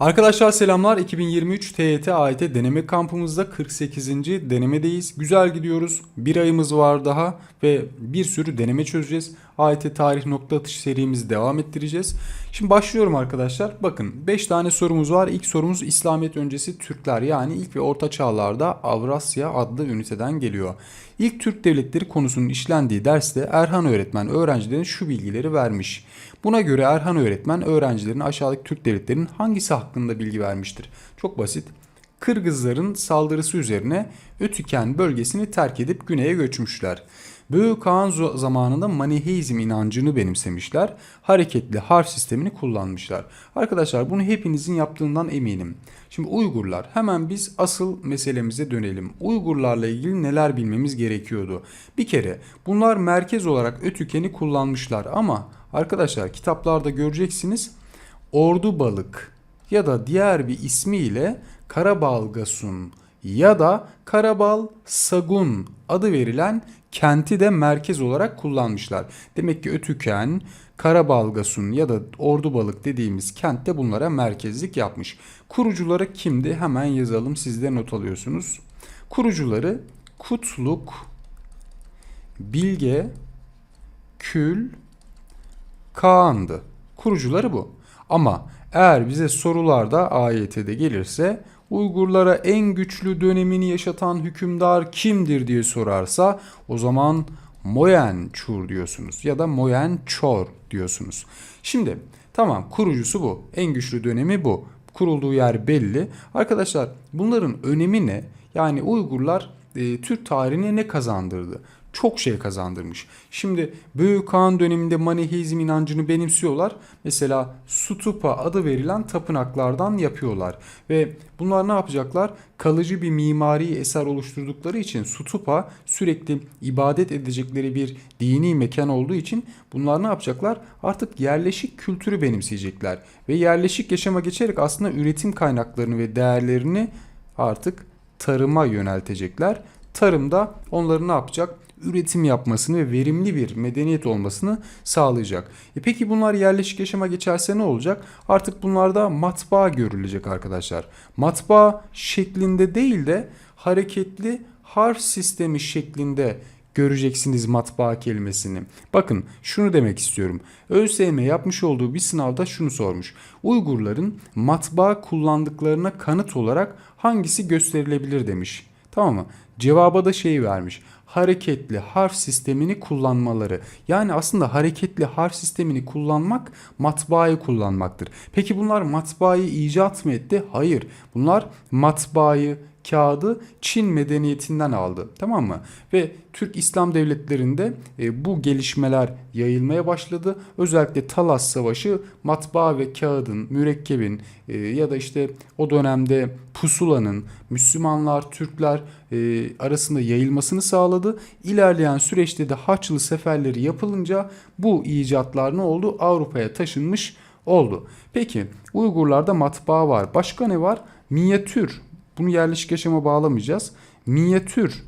Arkadaşlar selamlar. 2023 TYT AYT deneme kampımızda 48. denemedeyiz. Güzel gidiyoruz. Bir ayımız var daha ve bir sürü deneme çözeceğiz. AYT tarih nokta atış serimizi devam ettireceğiz. Şimdi başlıyorum arkadaşlar. Bakın 5 tane sorumuz var. İlk sorumuz İslamiyet öncesi Türkler yani ilk ve orta çağlarda Avrasya adlı üniteden geliyor. İlk Türk devletleri konusunun işlendiği derste Erhan öğretmen öğrencilerin şu bilgileri vermiş. Buna göre Erhan öğretmen öğrencilerin aşağıdaki Türk devletlerinin hangisi hakkında bilgi vermiştir? Çok basit. Kırgızların saldırısı üzerine Ötüken bölgesini terk edip güneye göçmüşler. Büyük Kağan zamanında Maniheizm inancını benimsemişler. Hareketli harf sistemini kullanmışlar. Arkadaşlar bunu hepinizin yaptığından eminim. Şimdi Uygurlar hemen biz asıl meselemize dönelim. Uygurlarla ilgili neler bilmemiz gerekiyordu? Bir kere bunlar merkez olarak Ötüken'i kullanmışlar ama arkadaşlar kitaplarda göreceksiniz Ordu balık ya da diğer bir ismiyle Karabalgasun ya da Karabal Sagun adı verilen kenti de merkez olarak kullanmışlar. Demek ki Ötüken, Karabalgasun ya da Ordubalık dediğimiz kent de bunlara merkezlik yapmış. Kurucuları kimdi? Hemen yazalım siz de not alıyorsunuz. Kurucuları Kutluk, Bilge, Kül, Kaan'dı. Kurucuları bu. Ama eğer bize sorularda AYT'de gelirse Uygurlara en güçlü dönemini yaşatan hükümdar kimdir diye sorarsa o zaman Moyen Çur diyorsunuz ya da Moyen Çor diyorsunuz. Şimdi tamam kurucusu bu. En güçlü dönemi bu. Kurulduğu yer belli. Arkadaşlar bunların önemi ne? Yani Uygurlar e, Türk tarihine ne kazandırdı? Çok şey kazandırmış. Şimdi Büyük Kağan döneminde Maniheizm inancını benimsiyorlar. Mesela Stupa adı verilen tapınaklardan yapıyorlar. Ve bunlar ne yapacaklar? Kalıcı bir mimari eser oluşturdukları için Stupa sürekli ibadet edecekleri bir dini mekan olduğu için bunlar ne yapacaklar? Artık yerleşik kültürü benimseyecekler. Ve yerleşik yaşama geçerek aslında üretim kaynaklarını ve değerlerini artık tarıma yöneltecekler. Tarımda onları ne yapacak? Üretim yapmasını ve verimli bir medeniyet olmasını sağlayacak. E peki bunlar yerleşik yaşama geçerse ne olacak? Artık bunlarda matbaa görülecek arkadaşlar. Matbaa şeklinde değil de hareketli harf sistemi şeklinde göreceksiniz matbaa kelimesini. Bakın şunu demek istiyorum. ÖSYM yapmış olduğu bir sınavda şunu sormuş. Uygurların matbaa kullandıklarına kanıt olarak hangisi gösterilebilir demiş. Tamam mı? Cevaba da şey vermiş. Hareketli harf sistemini kullanmaları. Yani aslında hareketli harf sistemini kullanmak matbaayı kullanmaktır. Peki bunlar matbaayı icat mı etti? Hayır. Bunlar matbaayı, kağıdı Çin medeniyetinden aldı. Tamam mı? Ve Türk İslam devletlerinde e, bu gelişmeler yayılmaya başladı. Özellikle Talas Savaşı matbaa ve kağıdın, mürekkebin e, ya da işte o dönemde pusulanın Müslümanlar, Türkler e, arasında yayılmasını sağladı. İlerleyen süreçte de Haçlı seferleri yapılınca bu icatlar ne oldu? Avrupa'ya taşınmış oldu. Peki Uygurlarda matbaa var. Başka ne var? Minyatür. Bunu yerleşik yaşama bağlamayacağız. Minyatür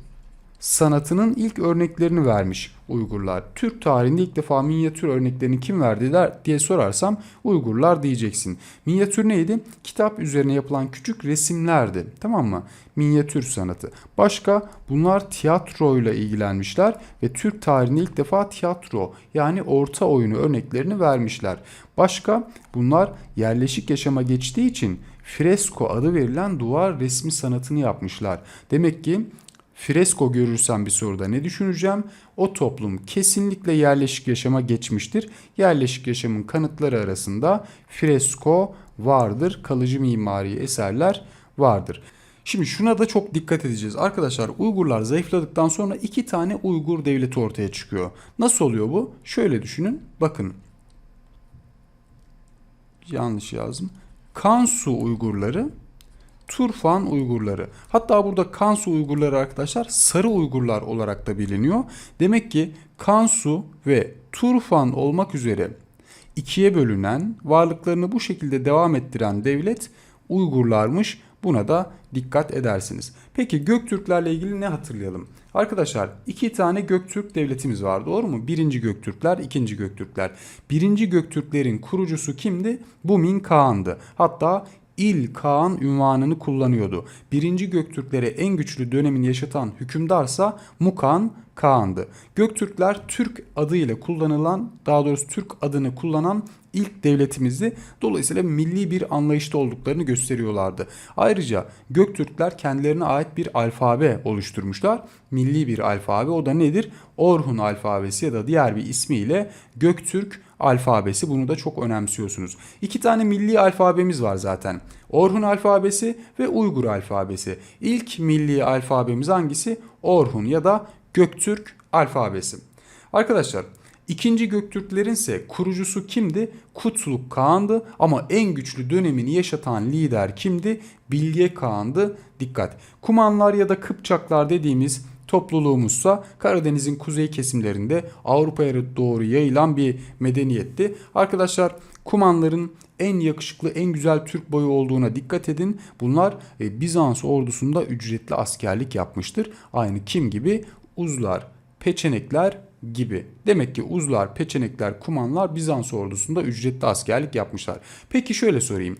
sanatının ilk örneklerini vermiş Uygurlar. Türk tarihinde ilk defa minyatür örneklerini kim verdi der diye sorarsam Uygurlar diyeceksin. Minyatür neydi? Kitap üzerine yapılan küçük resimlerdi. Tamam mı? Minyatür sanatı. Başka bunlar tiyatroyla ilgilenmişler ve Türk tarihinde ilk defa tiyatro yani orta oyunu örneklerini vermişler. Başka bunlar yerleşik yaşama geçtiği için fresko adı verilen duvar resmi sanatını yapmışlar. Demek ki fresko görürsem bir soruda ne düşüneceğim? O toplum kesinlikle yerleşik yaşama geçmiştir. Yerleşik yaşamın kanıtları arasında fresko vardır. Kalıcı mimari eserler vardır. Şimdi şuna da çok dikkat edeceğiz. Arkadaşlar Uygurlar zayıfladıktan sonra iki tane Uygur devleti ortaya çıkıyor. Nasıl oluyor bu? Şöyle düşünün. Bakın. Yanlış yazdım. Kansu Uygurları Turfan Uygurları. Hatta burada Kansu Uygurları arkadaşlar sarı Uygurlar olarak da biliniyor. Demek ki Kansu ve Turfan olmak üzere ikiye bölünen, varlıklarını bu şekilde devam ettiren devlet Uygurlarmış. Buna da dikkat edersiniz. Peki Göktürklerle ilgili ne hatırlayalım? Arkadaşlar iki tane Göktürk devletimiz var doğru mu? Birinci Göktürkler, ikinci Göktürkler. Birinci Göktürklerin kurucusu kimdi? Bumin Kağan'dı. Hatta İl Kağan ünvanını kullanıyordu. Birinci Göktürklere en güçlü dönemini yaşatan hükümdarsa Mukan Kağan'dı. Göktürkler Türk adıyla kullanılan daha doğrusu Türk adını kullanan ilk devletimizdi. Dolayısıyla milli bir anlayışta olduklarını gösteriyorlardı. Ayrıca Göktürkler kendilerine ait bir alfabe oluşturmuşlar. Milli bir alfabe o da nedir? Orhun alfabesi ya da diğer bir ismiyle Göktürk alfabesi. Bunu da çok önemsiyorsunuz. İki tane milli alfabemiz var zaten. Orhun alfabesi ve Uygur alfabesi. İlk milli alfabemiz hangisi? Orhun ya da Göktürk alfabesi. Arkadaşlar İkinci Göktürklerin ise kurucusu kimdi? Kutluk Kağan'dı ama en güçlü dönemini yaşatan lider kimdi? Bilge Kağan'dı. Dikkat. Kumanlar ya da Kıpçaklar dediğimiz topluluğumuzsa Karadeniz'in kuzey kesimlerinde Avrupa'ya doğru yayılan bir medeniyetti. Arkadaşlar Kumanların en yakışıklı, en güzel Türk boyu olduğuna dikkat edin. Bunlar e, Bizans ordusunda ücretli askerlik yapmıştır. Aynı kim gibi? Uzlar, Peçenekler gibi. Demek ki Uzlar, Peçenekler, Kumanlar Bizans ordusunda ücretli askerlik yapmışlar. Peki şöyle sorayım.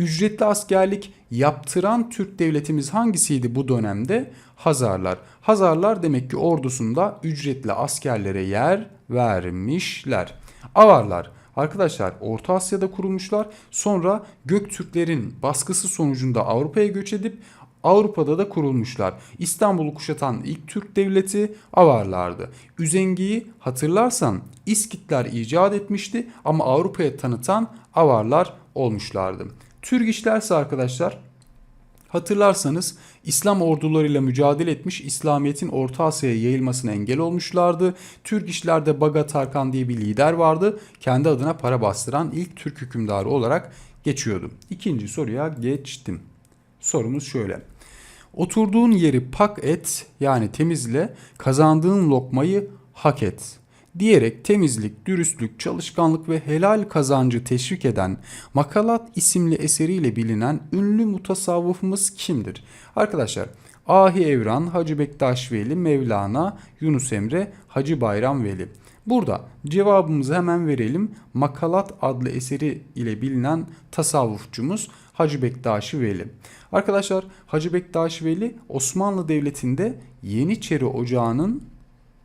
Ücretli askerlik yaptıran Türk devletimiz hangisiydi bu dönemde? Hazarlar. Hazarlar demek ki ordusunda ücretli askerlere yer vermişler. Avarlar. Arkadaşlar Orta Asya'da kurulmuşlar. Sonra Göktürklerin baskısı sonucunda Avrupa'ya göç edip Avrupa'da da kurulmuşlar. İstanbul'u kuşatan ilk Türk devleti Avarlardı. Üzengiyi hatırlarsan İskitler icat etmişti ama Avrupa'ya tanıtan Avarlar olmuşlardı. Türk işlerse arkadaşlar Hatırlarsanız İslam ordularıyla mücadele etmiş, İslamiyet'in Orta Asya'ya yayılmasına engel olmuşlardı. Türk işlerde Baga Tarkan diye bir lider vardı. Kendi adına para bastıran ilk Türk hükümdarı olarak geçiyordu. İkinci soruya geçtim. Sorumuz şöyle. Oturduğun yeri pak et yani temizle, kazandığın lokmayı hak et diyerek temizlik, dürüstlük, çalışkanlık ve helal kazancı teşvik eden Makalat isimli eseriyle bilinen ünlü mutasavvıfımız kimdir? Arkadaşlar Ahi Evran, Hacı Bektaş Veli, Mevlana, Yunus Emre, Hacı Bayram Veli. Burada cevabımızı hemen verelim. Makalat adlı eseri ile bilinen tasavvufçumuz Hacı Bektaş Veli. Arkadaşlar Hacı Bektaş Veli Osmanlı Devleti'nde Yeniçeri Ocağı'nın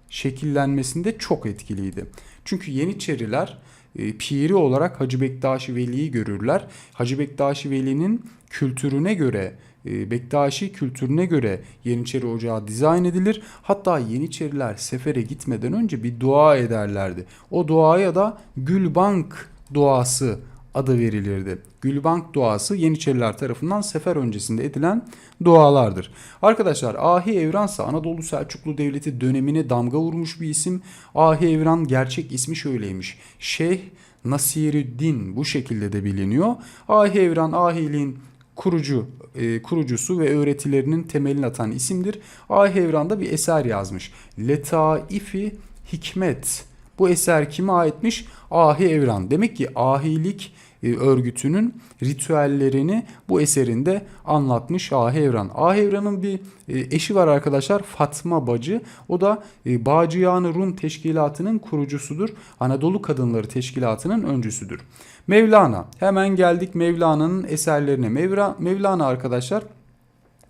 şekillenmesinde çok etkiliydi. Çünkü Yeniçeriler e, piri olarak Hacı Bektaşi Veli'yi görürler. Hacı Bektaşi Veli'nin kültürüne göre e, Bektaşi kültürüne göre Yeniçeri Ocağı dizayn edilir. Hatta Yeniçeriler sefere gitmeden önce bir dua ederlerdi. O duaya da Gülbank duası adı verilirdi. Gülbank duası Yeniçeriler tarafından sefer öncesinde edilen dualardır. Arkadaşlar Ahi Evran ise Anadolu Selçuklu Devleti dönemine damga vurmuş bir isim. Ahi Evran gerçek ismi şöyleymiş. Şeyh Nasiruddin bu şekilde de biliniyor. Ahi Evran Ahiliğin kurucu e, kurucusu ve öğretilerinin temelini atan isimdir. Ahi Evran'da bir eser yazmış. Letaifi Hikmet. Bu eser kime aitmiş? Ahi Evran. Demek ki ahilik örgütünün ritüellerini bu eserinde anlatmış Ahevran. Ahevran'ın bir e, eşi var arkadaşlar Fatma Bacı. O da e, Bağcıyanı Rum Teşkilatı'nın kurucusudur. Anadolu Kadınları Teşkilatı'nın öncüsüdür. Mevlana. Hemen geldik Mevlana'nın eserlerine. Mevla, Mevlana arkadaşlar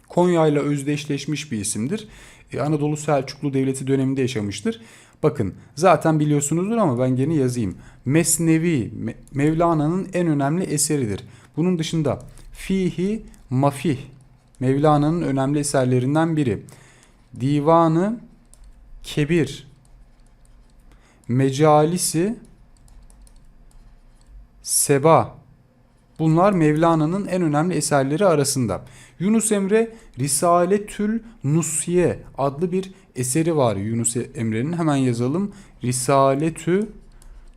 Konya ile özdeşleşmiş bir isimdir. Anadolu Selçuklu Devleti döneminde yaşamıştır. Bakın zaten biliyorsunuzdur ama ben gene yazayım. Mesnevi Mevlana'nın en önemli eseridir. Bunun dışında Fihi Mafih Mevlana'nın önemli eserlerinden biri. Divanı Kebir Mecalisi Seba Bunlar Mevlana'nın en önemli eserleri arasında. Yunus Emre Risaletül Nusye adlı bir eseri var Yunus Emre'nin. Hemen yazalım. Risaletü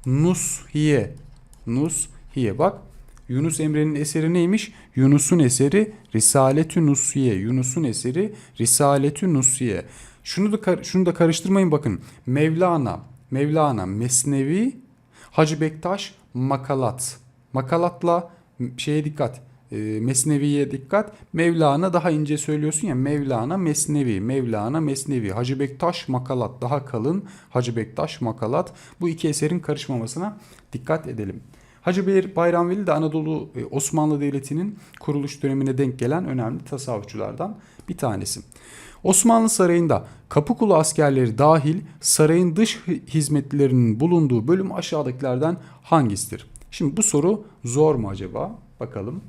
Nushiye. Nushiye bak. Yunus Emre'nin eseri neymiş? Yunus'un eseri Risaletü Nushiye. Yunus'un eseri Risaletü Nushiye. Şunu da şunu da karıştırmayın bakın. Mevlana, Mevlana, Mesnevi, Hacı Bektaş, Makalat. Makalatla şeye dikkat. E, Mesnevi'ye dikkat. Mevlana daha ince söylüyorsun ya Mevlana Mesnevi, Mevlana Mesnevi, Hacı Bektaş Makalat daha kalın, Hacı Bektaş Makalat. Bu iki eserin karışmamasına dikkat edelim. Hacı Bey Bayramveli de Anadolu e, Osmanlı Devleti'nin kuruluş dönemine denk gelen önemli tasavvufçulardan bir tanesi. Osmanlı Sarayı'nda Kapıkulu askerleri dahil sarayın dış hizmetlilerinin bulunduğu bölüm aşağıdakilerden hangisidir? Şimdi bu soru zor mu acaba? Bakalım.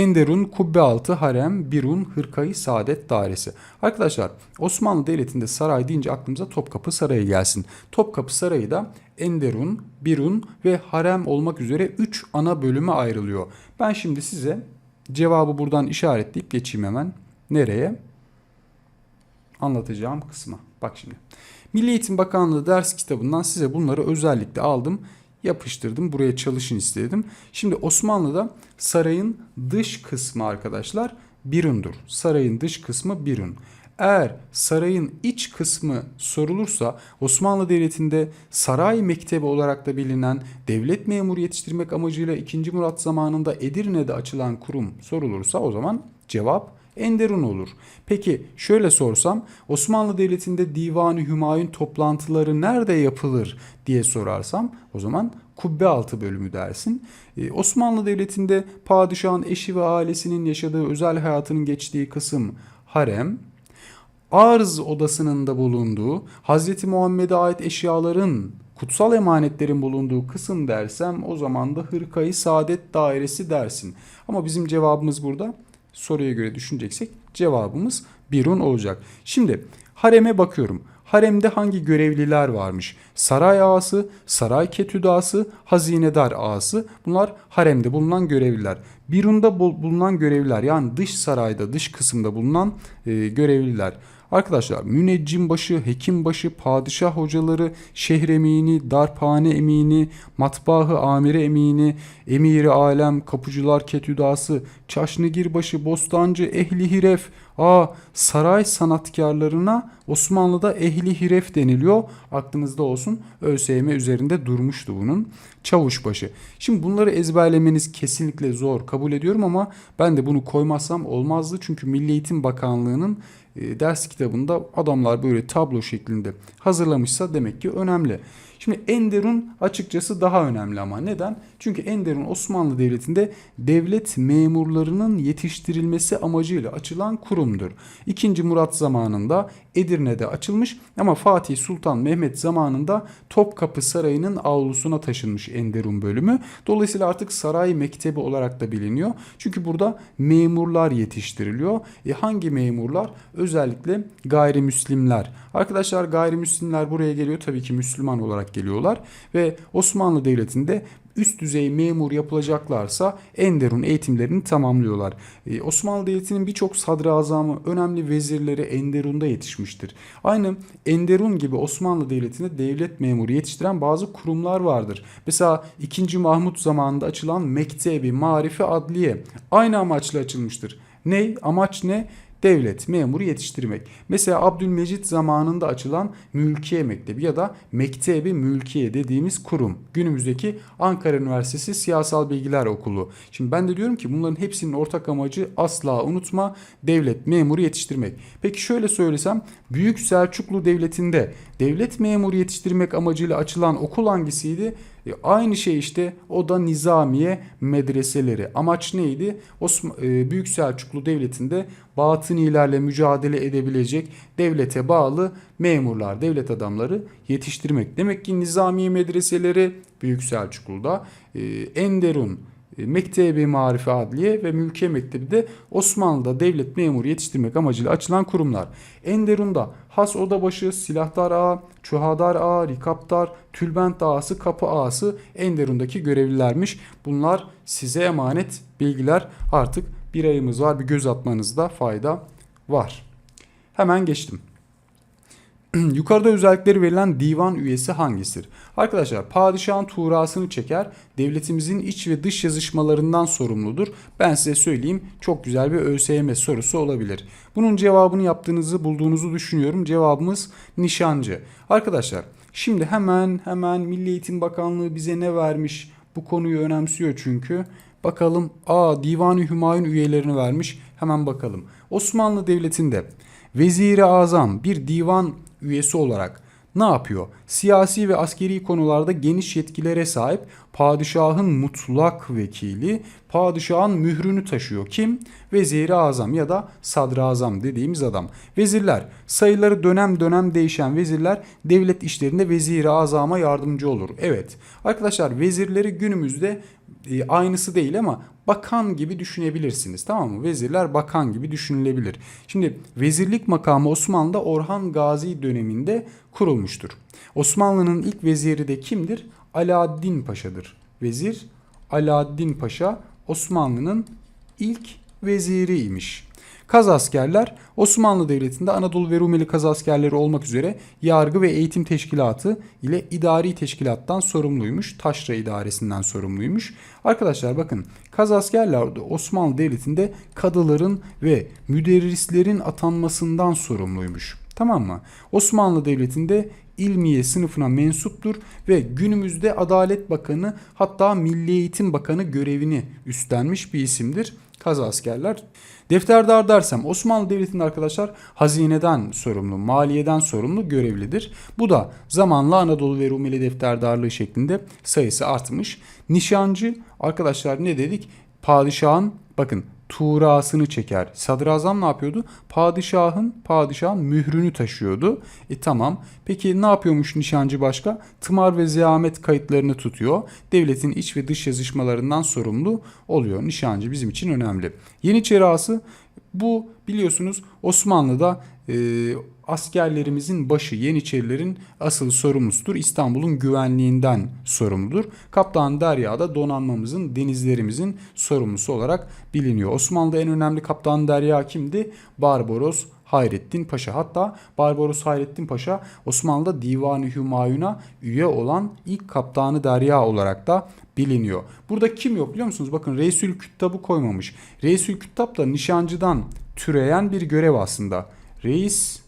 Enderun, Kubbealtı, Harem, Birun, Hırkayı, Saadet Dairesi. Arkadaşlar Osmanlı Devleti'nde saray deyince aklımıza Topkapı Sarayı gelsin. Topkapı Sarayı da Enderun, Birun ve Harem olmak üzere 3 ana bölüme ayrılıyor. Ben şimdi size cevabı buradan işaretleyip geçeyim hemen. Nereye? Anlatacağım kısma. Bak şimdi. Milli Eğitim Bakanlığı ders kitabından size bunları özellikle aldım yapıştırdım. Buraya çalışın istedim. Şimdi Osmanlı'da sarayın dış kısmı arkadaşlar Birun'dur. Sarayın dış kısmı Birun. Eğer sarayın iç kısmı sorulursa Osmanlı Devleti'nde saray mektebi olarak da bilinen devlet memuru yetiştirmek amacıyla 2. Murat zamanında Edirne'de açılan kurum sorulursa o zaman cevap Enderun olur. Peki şöyle sorsam Osmanlı Devleti'nde Divan-ı Hümayun toplantıları nerede yapılır diye sorarsam o zaman kubbe altı bölümü dersin. Ee, Osmanlı Devleti'nde padişahın eşi ve ailesinin yaşadığı özel hayatının geçtiği kısım harem. Arz odasının da bulunduğu Hazreti Muhammed'e ait eşyaların kutsal emanetlerin bulunduğu kısım dersem o zaman da hırkayı saadet dairesi dersin. Ama bizim cevabımız burada soruya göre düşüneceksek cevabımız Birun olacak. Şimdi hareme bakıyorum. Haremde hangi görevliler varmış? Saray ağası, saray ketüdası, hazinedar ağası. Bunlar haremde bulunan görevliler. Birun'da bulunan görevliler yani dış sarayda, dış kısımda bulunan e, görevliler. Arkadaşlar müneccim başı, hekim başı, padişah hocaları, şehir emini, darphane emini, matbaahı amire emini, emiri alem, kapıcılar ketüdası, çaşnigirbaşı, bostancı, ehli hiref, a saray sanatkarlarına Osmanlı'da ehli hiref deniliyor. Aklınızda olsun ÖSYM üzerinde durmuştu bunun. Çavuşbaşı. Şimdi bunları ezberlemeniz kesinlikle zor kabul ediyorum ama ben de bunu koymazsam olmazdı. Çünkü Milli Eğitim Bakanlığı'nın ders kitabında adamlar böyle tablo şeklinde hazırlamışsa demek ki önemli. Şimdi Enderun açıkçası daha önemli ama neden? Çünkü Enderun Osmanlı Devleti'nde devlet memurlarının yetiştirilmesi amacıyla açılan kurumdur. 2. Murat zamanında Edirne'de açılmış ama Fatih Sultan Mehmet zamanında Topkapı Sarayı'nın avlusuna taşınmış Enderun bölümü. Dolayısıyla artık saray mektebi olarak da biliniyor. Çünkü burada memurlar yetiştiriliyor. E hangi memurlar? Özellikle gayrimüslimler. Arkadaşlar gayrimüslimler buraya geliyor tabii ki Müslüman olarak geliyorlar ve Osmanlı Devleti'nde üst düzey memur yapılacaklarsa Enderun eğitimlerini tamamlıyorlar. Ee, Osmanlı Devleti'nin birçok sadrazamı, önemli vezirleri Enderun'da yetişmiştir. Aynı Enderun gibi Osmanlı Devleti'nde devlet memuru yetiştiren bazı kurumlar vardır. Mesela 2. Mahmut zamanında açılan Mektebi Marifi Adliye aynı amaçla açılmıştır. Ne? Amaç ne? Devlet memuru yetiştirmek. Mesela Abdülmecit zamanında açılan Mülkiye Mektebi ya da Mektebi Mülkiye dediğimiz kurum. Günümüzdeki Ankara Üniversitesi Siyasal Bilgiler Okulu. Şimdi ben de diyorum ki bunların hepsinin ortak amacı asla unutma devlet memuru yetiştirmek. Peki şöyle söylesem Büyük Selçuklu Devleti'nde devlet memuru yetiştirmek amacıyla açılan okul hangisiydi? E, aynı şey işte o da nizamiye medreseleri. Amaç neydi? Osman, e, Büyük Selçuklu Devleti'nde batınilerle mücadele edebilecek devlete bağlı memurlar, devlet adamları yetiştirmek. Demek ki nizamiye medreseleri Büyük Selçuklu'da, e, Enderun, Mektebi Marifi Adliye ve Mülkiye Mektebi de Osmanlı'da devlet memuru yetiştirmek amacıyla açılan kurumlar. Enderun'da Has Odabaşı, Silahdar Ağa, Çuhadar Ağa, Rikaptar, Tülbent Ağası, Kapı Ağası Enderun'daki görevlilermiş. Bunlar size emanet bilgiler. Artık bir ayımız var bir göz atmanızda fayda var. Hemen geçtim. Yukarıda özellikleri verilen divan üyesi hangisidir? Arkadaşlar padişahın tuğrasını çeker, devletimizin iç ve dış yazışmalarından sorumludur. Ben size söyleyeyim çok güzel bir ÖSYM sorusu olabilir. Bunun cevabını yaptığınızı bulduğunuzu düşünüyorum. Cevabımız nişancı. Arkadaşlar şimdi hemen hemen Milli Eğitim Bakanlığı bize ne vermiş? Bu konuyu önemsiyor çünkü. Bakalım a Divan-ı Hümayun üyelerini vermiş. Hemen bakalım. Osmanlı Devleti'nde Veziri Azam bir divan üyesi olarak ne yapıyor? Siyasi ve askeri konularda geniş yetkilere sahip padişahın mutlak vekili, padişahın mührünü taşıyor. Kim? Veziri azam ya da sadrazam dediğimiz adam. Vezirler sayıları dönem dönem değişen vezirler devlet işlerinde veziri azama yardımcı olur. Evet arkadaşlar vezirleri günümüzde e, aynısı değil ama bakan gibi düşünebilirsiniz tamam mı? Vezirler bakan gibi düşünülebilir. Şimdi vezirlik makamı Osmanlı'da Orhan Gazi döneminde kurulmuştur. Osmanlı'nın ilk veziri de kimdir? Alaaddin Paşa'dır. Vezir Alaaddin Paşa Osmanlı'nın ilk veziriymiş. Kaz askerler Osmanlı Devleti'nde Anadolu ve Rumeli kaz askerleri olmak üzere yargı ve eğitim teşkilatı ile idari teşkilattan sorumluymuş. Taşra idaresinden sorumluymuş. Arkadaşlar bakın kaz askerler de Osmanlı Devleti'nde kadıların ve müderrislerin atanmasından sorumluymuş. Tamam mı? Osmanlı Devleti'nde ilmiye sınıfına mensuptur ve günümüzde Adalet Bakanı hatta Milli Eğitim Bakanı görevini üstlenmiş bir isimdir. Kaz askerler. Defterdar dersem Osmanlı Devleti'nde arkadaşlar hazineden sorumlu, maliyeden sorumlu görevlidir. Bu da zamanla Anadolu ve Rumeli defterdarlığı şeklinde sayısı artmış. Nişancı arkadaşlar ne dedik? Padişahın bakın tuğrasını çeker. Sadrazam ne yapıyordu? Padişahın padişahın mührünü taşıyordu. E tamam. Peki ne yapıyormuş nişancı başka? Tımar ve ziyamet kayıtlarını tutuyor. Devletin iç ve dış yazışmalarından sorumlu oluyor. Nişancı bizim için önemli. Yeniçeri ağası bu biliyorsunuz Osmanlı'da e, askerlerimizin başı Yeniçerilerin asıl sorumlusudur. İstanbul'un güvenliğinden sorumludur. Kaptan Derya da donanmamızın, denizlerimizin sorumlusu olarak biliniyor. Osmanlı'da en önemli Kaptan Derya kimdi? Barbaros Hayrettin Paşa. Hatta Barbaros Hayrettin Paşa Osmanlı'da Divan-ı Hümayun'a üye olan ilk kaptanı Derya olarak da biliniyor. Burada kim yok biliyor musunuz? Bakın Reisül Küttab'ı koymamış. Reisül Küttab da nişancıdan türeyen bir görev aslında. Reis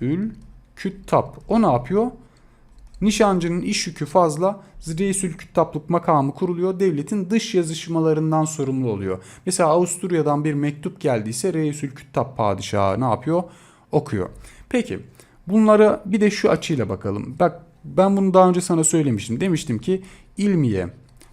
Ül Küttab. O ne yapıyor? Nişancının iş yükü fazla. Reisül Küttaplık makamı kuruluyor. Devletin dış yazışmalarından sorumlu oluyor. Mesela Avusturya'dan bir mektup geldiyse Reisül Küttab padişahı ne yapıyor? Okuyor. Peki bunları bir de şu açıyla bakalım. Bak ben bunu daha önce sana söylemiştim. Demiştim ki ilmiye,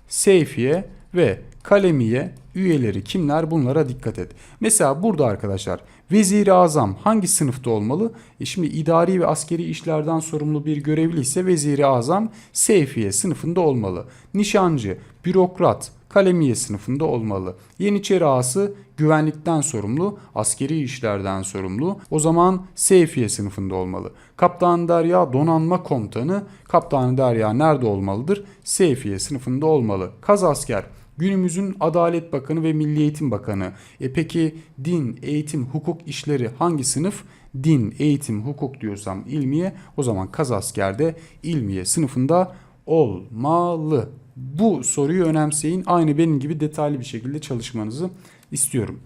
seyfiye ve kalemiye üyeleri kimler bunlara dikkat et. Mesela burada arkadaşlar Vezir-i Azam hangi sınıfta olmalı? E şimdi idari ve askeri işlerden sorumlu bir görevli ise Vezir-i Azam Seyfiye sınıfında olmalı. Nişancı, bürokrat, kalemiye sınıfında olmalı. Yeniçeri ağası güvenlikten sorumlu, askeri işlerden sorumlu. O zaman Seyfiye sınıfında olmalı. Kaptan Derya donanma komutanı, Kaptan Derya nerede olmalıdır? Seyfiye sınıfında olmalı. Kaz asker Günümüzün Adalet Bakanı ve Milli Eğitim Bakanı. E peki din, eğitim, hukuk işleri hangi sınıf? Din, eğitim, hukuk diyorsam ilmiye o zaman kaz askerde ilmiye sınıfında olmalı. Bu soruyu önemseyin. Aynı benim gibi detaylı bir şekilde çalışmanızı istiyorum.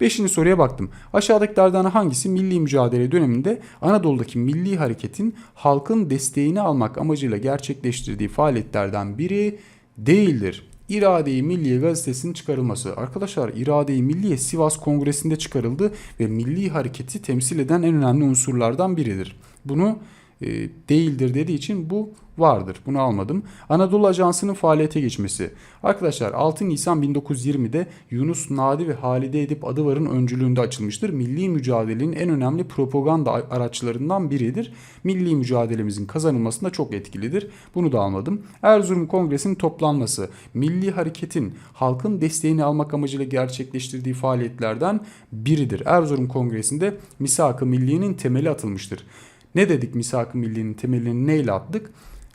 Beşinci soruya baktım. Aşağıdakilerden hangisi milli mücadele döneminde Anadolu'daki milli hareketin halkın desteğini almak amacıyla gerçekleştirdiği faaliyetlerden biri değildir? İrade-i Milliye gazetesinin çıkarılması. Arkadaşlar İrade-i Milliye Sivas Kongresi'nde çıkarıldı ve milli hareketi temsil eden en önemli unsurlardan biridir. Bunu değildir dediği için bu vardır. Bunu almadım. Anadolu Ajansı'nın faaliyete geçmesi. Arkadaşlar 6 Nisan 1920'de Yunus Nadi ve Halide Edip Adıvar'ın öncülüğünde açılmıştır. Milli mücadelenin en önemli propaganda araçlarından biridir. Milli mücadelemizin kazanılmasında çok etkilidir. Bunu da almadım. Erzurum Kongresi'nin toplanması. Milli hareketin halkın desteğini almak amacıyla gerçekleştirdiği faaliyetlerden biridir. Erzurum Kongresi'nde Misak-ı Milliye'nin temeli atılmıştır. Ne dedik misak-ı milliyenin temelini neyle attık?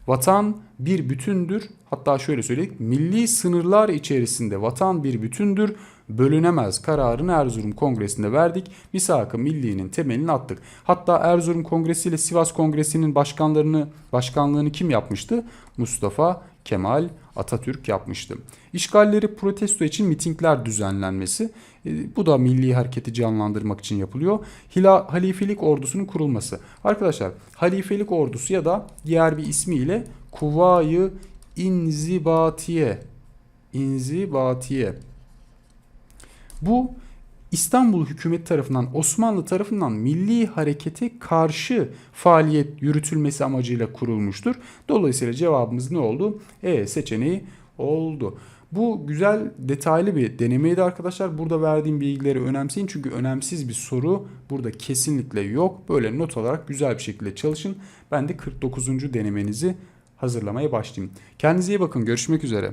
Vatan bir bütündür. Hatta şöyle söyledik. Milli sınırlar içerisinde vatan bir bütündür. Bölünemez kararını Erzurum Kongresi'nde verdik. Misak-ı Milli'nin temelini attık. Hatta Erzurum Kongresi ile Sivas Kongresi'nin başkanlarını başkanlığını kim yapmıştı? Mustafa Kemal Atatürk yapmıştı. İşgalleri protesto için mitingler düzenlenmesi. E, bu da milli hareketi canlandırmak için yapılıyor. Hila, halifelik ordusunun kurulması. Arkadaşlar halifelik ordusu ya da diğer bir ismiyle Kuvayı İnzibatiye. İnzibatiye. Bu İstanbul hükümeti tarafından Osmanlı tarafından milli harekete karşı faaliyet yürütülmesi amacıyla kurulmuştur. Dolayısıyla cevabımız ne oldu? E seçeneği Oldu. Bu güzel detaylı bir denemeydi arkadaşlar. Burada verdiğim bilgileri önemseyin çünkü önemsiz bir soru burada kesinlikle yok. Böyle not alarak güzel bir şekilde çalışın. Ben de 49. denemenizi hazırlamaya başlayayım. Kendinize iyi bakın. Görüşmek üzere.